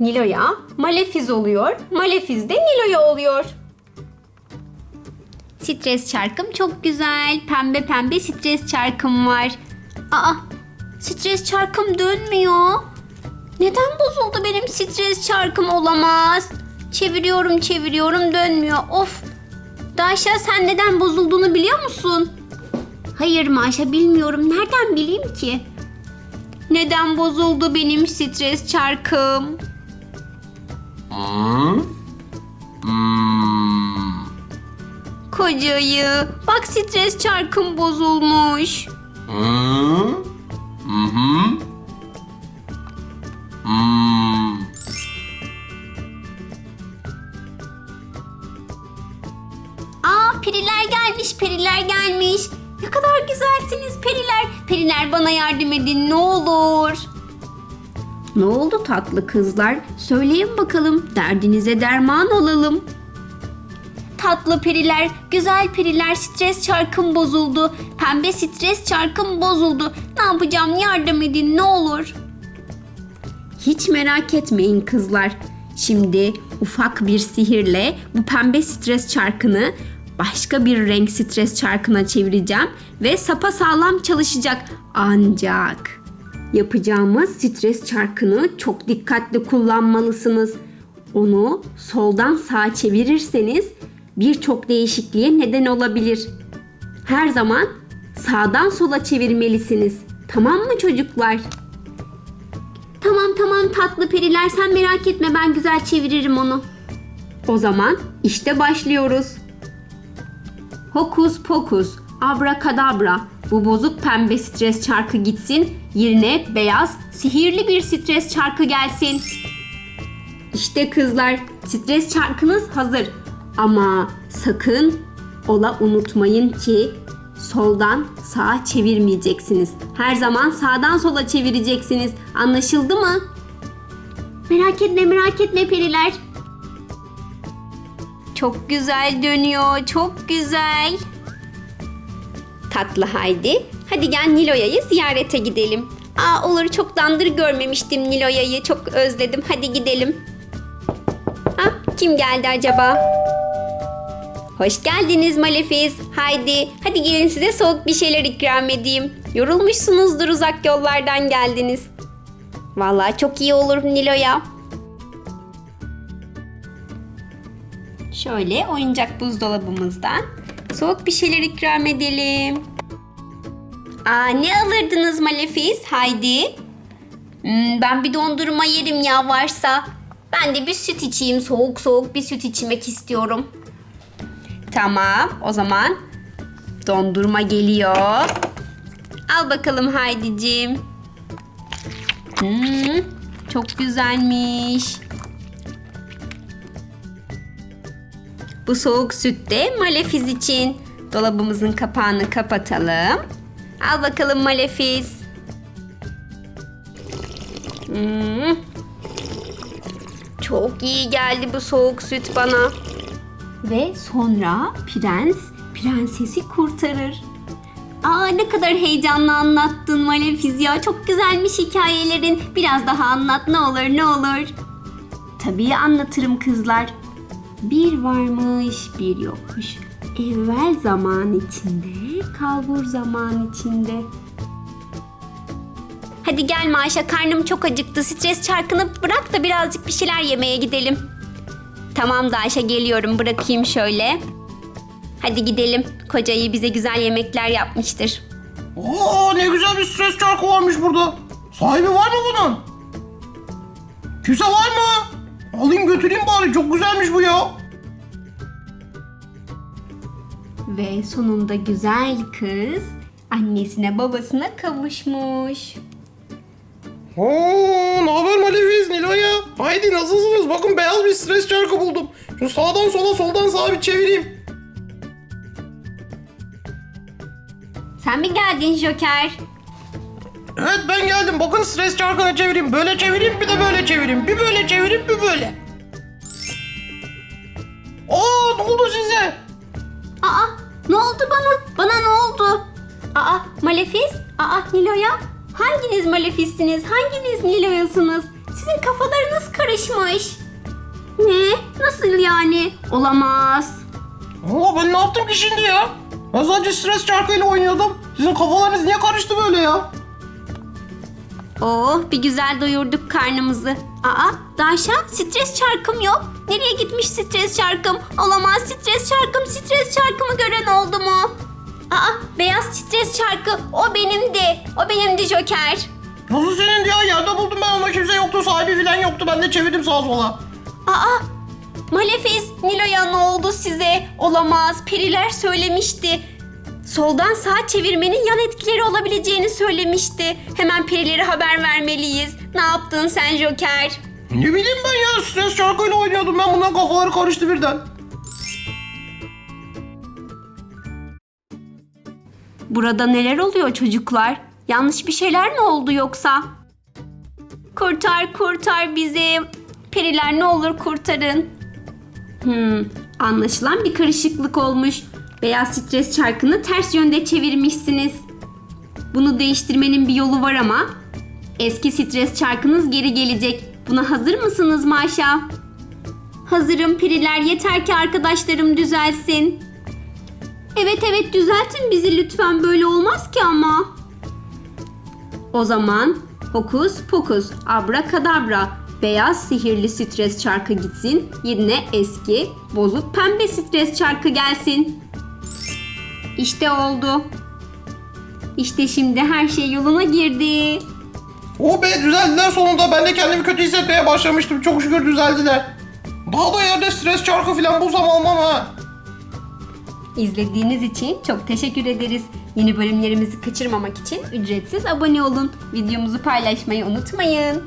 Nilo'ya Malefiz oluyor. Malefiz de Nilo'ya oluyor. Stres çarkım çok güzel. Pembe pembe stres çarkım var. Aa, stres çarkım dönmüyor. Neden bozuldu benim stres çarkım olamaz? Çeviriyorum çeviriyorum dönmüyor. Of. Daşa sen neden bozulduğunu biliyor musun? Hayır Maşa bilmiyorum. Nereden bileyim ki? Neden bozuldu benim stres çarkım? Hmm. Kocayı. Bak stres çarkım bozulmuş. Aa periler gelmiş, periler gelmiş. Ne kadar güzelsiniz periler. Periler bana yardım edin ne olur. Ne oldu tatlı kızlar? Söyleyin bakalım. Derdinize derman olalım. Tatlı periler, güzel periler stres çarkım bozuldu. Pembe stres çarkım bozuldu. Ne yapacağım yardım edin ne olur. Hiç merak etmeyin kızlar. Şimdi ufak bir sihirle bu pembe stres çarkını başka bir renk stres çarkına çevireceğim ve sapa sağlam çalışacak. Ancak yapacağımız stres çarkını çok dikkatli kullanmalısınız. Onu soldan sağa çevirirseniz birçok değişikliğe neden olabilir. Her zaman sağdan sola çevirmelisiniz. Tamam mı çocuklar? Tamam tamam tatlı periler sen merak etme ben güzel çeviririm onu. O zaman işte başlıyoruz. Hokus pokus, abrakadabra. Bu bozuk pembe stres çarkı gitsin. Yerine beyaz, sihirli bir stres çarkı gelsin. İşte kızlar, stres çarkınız hazır. Ama sakın ola unutmayın ki soldan sağa çevirmeyeceksiniz. Her zaman sağdan sola çevireceksiniz. Anlaşıldı mı? Merak etme, merak etme periler. Çok güzel dönüyor, çok güzel. Tatlı Haydi, hadi gel Niloya'yı ziyarete gidelim. Aa olur, çoktandır görmemiştim Niloya'yı, çok özledim. Hadi gidelim. Ha, kim geldi acaba? Hoş geldiniz Malefiz. Haydi, hadi gelin size soğuk bir şeyler ikram edeyim. Yorulmuşsunuzdur uzak yollardan geldiniz. Vallahi çok iyi olur Nilo'ya. Şöyle oyuncak buzdolabımızdan soğuk bir şeyler ikram edelim. Aa ne alırdınız Malefiz? Haydi. Hmm, ben bir dondurma yerim ya varsa. Ben de bir süt içeyim. Soğuk soğuk bir süt içmek istiyorum. Tamam o zaman dondurma geliyor. Al bakalım Haydi'cim. Hmm, çok güzelmiş. Bu soğuk süt de Malefiz için. Dolabımızın kapağını kapatalım. Al bakalım Malefiz. Hmm. Çok iyi geldi bu soğuk süt bana. Ve sonra prens prensesi kurtarır. Aa ne kadar heyecanlı anlattın Malefiz ya. Çok güzelmiş hikayelerin. Biraz daha anlat ne olur ne olur. Tabii anlatırım kızlar. Bir varmış bir yokmuş. Evvel zaman içinde, kalbur zaman içinde. Hadi gel Maşa karnım çok acıktı. Stres çarkını bırak da birazcık bir şeyler yemeye gidelim. Tamam da Ayşe geliyorum bırakayım şöyle. Hadi gidelim. Kocayı bize güzel yemekler yapmıştır. Oo ne güzel bir stres çarkı varmış burada. Sahibi var mı bunun? Kimse var mı? Alayım götüreyim bari çok güzelmiş bu ya. Ve sonunda güzel kız annesine babasına kavuşmuş. Oo ne haber Malefiz Nilo'ya? Haydi nasılsınız? Bakın beyaz bir stres çarkı buldum. Şu sağdan sola soldan sağa bir çevireyim. Sen mi geldin Joker? Evet ben geldim. Bakın stres çarkını çevireyim. Böyle çevireyim bir de böyle çevireyim. Bir böyle çevireyim bir böyle. Aa ne oldu size? Ne oldu bana? Bana ne oldu? Aa Malefiz? Aa Nilo'ya? Hanginiz Malefizsiniz? Hanginiz Nilo'yasınız? Sizin kafalarınız karışmış. Ne? Nasıl yani? Olamaz. Aa ben ne yaptım ki şimdi ya? Ben sadece stres çarkıyla oynuyordum. Sizin kafalarınız niye karıştı böyle ya? Oh bir güzel doyurduk karnımızı. Aa Daşa stres çarkım yok. Nereye gitmiş stres çarkım? Olamaz stres çarkım stres çarkımı gören oldu mu? Aa beyaz stres çarkı o benimdi. O benimdi Joker. Nasıl senin ya? Yerde buldum ben ama kimse yoktu. Sahibi falan yoktu. Ben de çevirdim sağa sola. Aa Malefiz Nilo'ya ne oldu size? Olamaz periler söylemişti. Soldan sağa çevirmenin yan etkileri olabileceğini söylemişti. Hemen perilere haber vermeliyiz. Ne yaptın sen Joker? Ne bileyim ben ya stres çarkıyla oynuyordum ben bundan kafaları karıştı birden. Burada neler oluyor çocuklar? Yanlış bir şeyler mi oldu yoksa? Kurtar kurtar bizi. Periler ne olur kurtarın. Hmm, anlaşılan bir karışıklık olmuş. Beyaz stres çarkını ters yönde çevirmişsiniz. Bunu değiştirmenin bir yolu var ama eski stres çarkınız geri gelecek. Buna hazır mısınız Maşa? Hazırım periler yeter ki arkadaşlarım düzelsin. Evet evet düzeltin bizi lütfen böyle olmaz ki ama. O zaman hokus pokus abrakadabra beyaz sihirli stres çarkı gitsin yerine eski bozuk pembe stres çarkı gelsin. İşte oldu. İşte şimdi her şey yoluna girdi. Oh be düzeldiler sonunda. Ben de kendimi kötü hissetmeye başlamıştım. Çok şükür düzeldiler. Daha da yerde stres çarkı falan bulsam almam ha. İzlediğiniz için çok teşekkür ederiz. Yeni bölümlerimizi kaçırmamak için ücretsiz abone olun. Videomuzu paylaşmayı unutmayın.